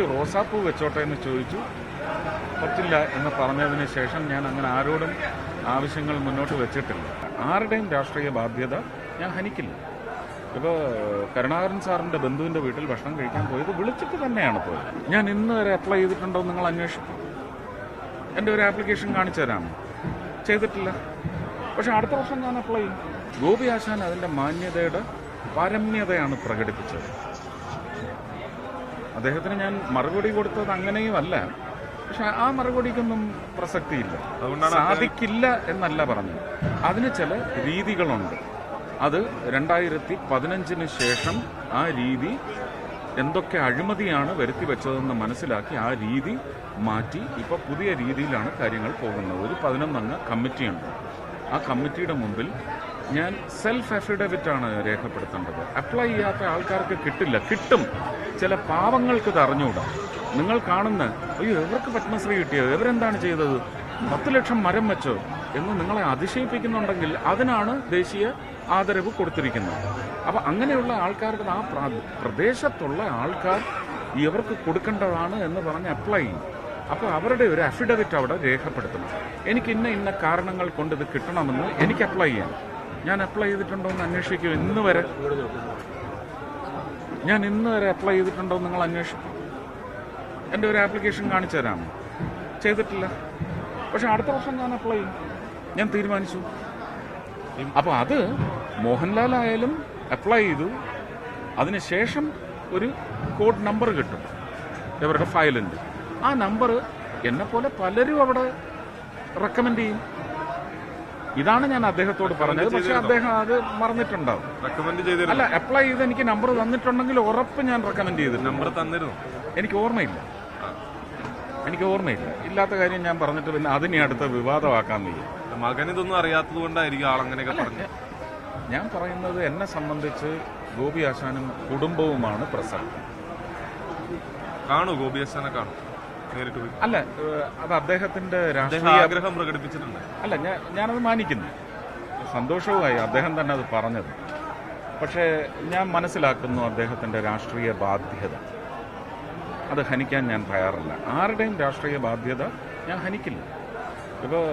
റോസാപ്പൂ വെച്ചോട്ടെ എന്ന് ചോദിച്ചു. പറ്റില്ല എന്ന് പറഞ്ഞതിന് ശേഷം ഞാൻ അങ്ങനെ ആരോടും ആവശ്യങ്ങൾ മുന്നോട്ട് വെച്ചിട്ടില്ല. ആരുടെയും രാഷ്ട്രീയ ബാധ്യത ഞാൻ ഹനിക്കില്ല. ഇപ്പോൾ കരുണാകരൻ സാറിന്റെ ബന്ധുവിന്റെ വീട്ടിൽ ഭക്ഷണം കഴിക്കാൻ പോയത് വിളിച്ചിട്ട് തന്നെയാണ് പോയത്. ഞാൻ ഇന്ന് വരെ അപ്ലൈ ചെയ്തിട്ടുണ്ടോ എന്ന് നിങ്ങൾ അന്വേഷിക്കും. എന്റെ ഒരു ആപ്ലിക്കേഷൻ കാണിച്ചു തരാമോ? ചെയ്തിട്ടില്ല. പക്ഷെ അടുത്ത വർഷം ഞാൻ അപ്ലൈ ചെയ്യും. ഗോപി ആശാൻ അതിന്റെ മാന്യതയുടെ പാരമ്യതയാണ് പ്രകടിപ്പിച്ചത്. അദ്ദേഹത്തിന് ഞാൻ മറുപടി കൊടുത്തത് അങ്ങനെയും അല്ല. പക്ഷെ ആ മറുപടിക്കൊന്നും പ്രസക്തിയില്ല. അതുകൊണ്ടാണ് സാധിക്കില്ല എന്നല്ല പറഞ്ഞത്. അതിന് ചില രീതികളുണ്ട്. അത് രണ്ടായിരത്തി പതിനഞ്ചിന് ശേഷം ആ രീതി എന്തൊക്കെ അഴിമതിയാണ് വരുത്തി വെച്ചതെന്ന് മനസ്സിലാക്കി ആ രീതി മാറ്റി ഇപ്പോൾ പുതിയ രീതിയിലാണ് കാര്യങ്ങൾ പോകുന്നത്. ഒരു പതിനൊന്നംഗ കമ്മിറ്റിയുണ്ട്. ആ കമ്മിറ്റിയുടെ മുമ്പിൽ ഞാൻ സെൽഫ് അഫിഡവിറ്റ് ആണ് രേഖപ്പെടുത്തേണ്ടത്. അപ്ലൈ ചെയ്യാത്ത ആൾക്കാർക്ക് കിട്ടില്ല. കിട്ടും. ചില പാവങ്ങൾക്ക് ഇത് നിങ്ങൾ കാണുന്ന അയ്യോ എവർക്ക് പത്മശ്രീ കിട്ടിയോ ഇവരെന്താണ് ചെയ്തത്? പത്ത് ലക്ഷം മരം വെച്ചോ? എന്ന് നിങ്ങളെ അതിശയിപ്പിക്കുന്നുണ്ടെങ്കിൽ അതിനാണ് ദേശീയ ആദരവ് കൊടുത്തിരിക്കുന്നത്. അപ്പം അങ്ങനെയുള്ള ആൾക്കാരുടെ ആ പ്രദേശത്തുള്ള ആൾക്കാർ ഇവർക്ക് കൊടുക്കേണ്ടതാണ് എന്ന് പറഞ്ഞ് അപ്ലൈ ചെയ്യും. അപ്പോൾ അവരുടെ ഒരു അഫിഡവിറ്റ് അവിടെ രേഖപ്പെടുത്തണം. എനിക്ക് ഇന്ന ഇന്ന കാരണങ്ങൾ കൊണ്ട് ഇത് കിട്ടണമെന്ന് എനിക്ക് അപ്ലൈ ചെയ്യാം ഞാൻ അപ്ലൈ ചെയ്തിട്ടുണ്ടോ എന്ന് അന്വേഷിക്കും. ഇന്ന് വരെ. ഞാൻ ഇന്ന് വരെ അപ്ലൈ ചെയ്തിട്ടുണ്ടോ എന്ന് നിങ്ങൾ അന്വേഷിക്കും. എന്റെ ഒരു ആപ്ലിക്കേഷൻ കാണിച്ചു തരാമോ ചെയ്തിട്ടില്ല. പക്ഷെ അടുത്ത വർഷം ഞാൻ അപ്ലൈ ചെയ്യും. ഞാൻ തീരുമാനിച്ചു. അപ്പോൾ അത് മോഹൻലാൽ ആയാലും അപ്ലൈ ചെയ്തു. അതിനുശേഷം ഒരു കോഡ് നമ്പർ കിട്ടും. ഇവരുടെ ഫയലിന്റെ ആ നമ്പർ എന്നെപ്പോലെ പലരും അവിടെ റെക്കമെൻഡ് ചെയ്യും. ഇതാണ് ഞാൻ അദ്ദേഹത്തോട് പറഞ്ഞത്. പക്ഷെ അദ്ദേഹം അത് മറന്നിട്ടുണ്ടാവും. റെക്കമെൻഡ് ചെയ്തിരുന്നു? അല്ല അപ്ലൈ ചെയ്ത് എനിക്ക് നമ്പർ തന്നിട്ടുണ്ടെങ്കിൽ ഉറപ്പ് ഞാൻ റെക്കമെൻഡ് ചെയ്തു നമ്പർ തന്നിരുന്നു? എനിക്ക് ഓർമ്മയില്ല. എനിക്ക് ഓർമ്മയില്ല. ഇല്ലാത്ത കാര്യം ഞാൻ പറഞ്ഞിട്ട് പിന്നെ അതിനെ അടുത്ത വിവാദമാക്കാൻ വയ്യ. മകൻ ഇതൊന്നും അറിയാത്തത് കൊണ്ടായിരിക്കും ആളങ്ങനെയൊക്കെ പറഞ്ഞു ഞാൻ പറയുന്നത് എന്നെ സംബന്ധിച്ച് ഗോപി ആശാനും കുടുംബവുമാണ് പ്രസക്തം. കാണൂ ഗോപി ആശാനെ കാണൂ. നേരിട്ട് പോയി. അല്ല അത് അദ്ദേഹത്തിന്റെ രാഷ്ട്രീയ ആഗ്രഹം പ്രകടിപ്പിച്ചിട്ടുണ്ട്. അല്ല ഞാൻ ഞാനത് മാനിക്കുന്നു. സന്തോഷവുമായി അദ്ദേഹം തന്നെ അത് പറഞ്ഞത്. പക്ഷേ ഞാൻ മനസ്സിലാക്കുന്നു അദ്ദേഹത്തിന്റെ രാഷ്ട്രീയ ബാധ്യത. അത് ഹനിക്കാൻ ഞാൻ തയ്യാറല്ല. ആരുടെയും രാഷ്ട്രീയ ബാധ്യത ഞാൻ ഹനിക്കില്ല. ഇപ്പോൾ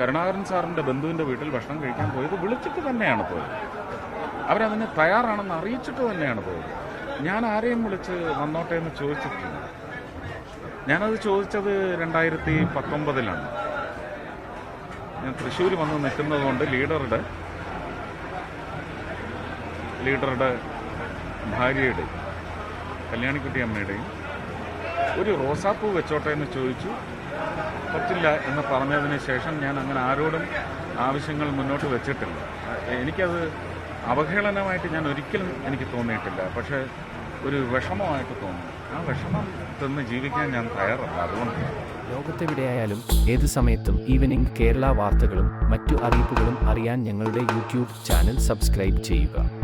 കരുണാകരൻ സാറിന്റെ ബന്ധുവിന്റെ വീട്ടിൽ ഭക്ഷണം കഴിക്കാൻ പോയത് വിളിച്ചിട്ട് തന്നെയാണ് പോയത്. അവരതിന് തയ്യാറാണെന്ന് അറിയിച്ചിട്ട് തന്നെയാണ് പോയത്. ഞാൻ ആരെയും വിളിച്ച് വന്നോട്ടെ എന്ന് ചോദിച്ചിട്ടില്ല. ഞാനത് ചോദിച്ചത് രണ്ടായിരത്തി പത്തൊമ്പതിലാണ്. ഞാൻ തൃശ്ശൂർ വന്ന് നിൽക്കുന്നത് കൊണ്ട് ലീഡറുടെ ലീഡറുടെ ഭാര്യയുടെ കല്യാണിക്കുട്ടി അമ്മയുടെയും ഒരു റോസാപ്പൂ വെച്ചോട്ടെ എന്ന് ചോദിച്ചു. പറ്റില്ല എന്ന് പറഞ്ഞതിന് ശേഷം ഞാൻ അങ്ങനെ ആരോടും ആവശ്യങ്ങൾ മുന്നോട്ട് വെച്ചിട്ടില്ല. എനിക്കത് അവഹേളനമായിട്ട് ഞാൻ ഒരിക്കലും എനിക്ക് തോന്നിയിട്ടില്ല. പക്ഷേ ഒരു വിഷമമായിട്ട് തോന്നുന്നു. ആ വിഷമം തന്ന് ജീവിക്കാൻ ഞാൻ തയ്യാറല്ല. അതുകൊണ്ട് ലോകത്തെവിടെയായാലും ഏത് സമയത്തും ഈവനിംഗ് കേരള വാർത്തകളും മറ്റു അറിയിപ്പുകളും അറിയാൻ ഞങ്ങളുടെ യൂട്യൂബ് ചാനൽ സബ്സ്ക്രൈബ് ചെയ്യുക.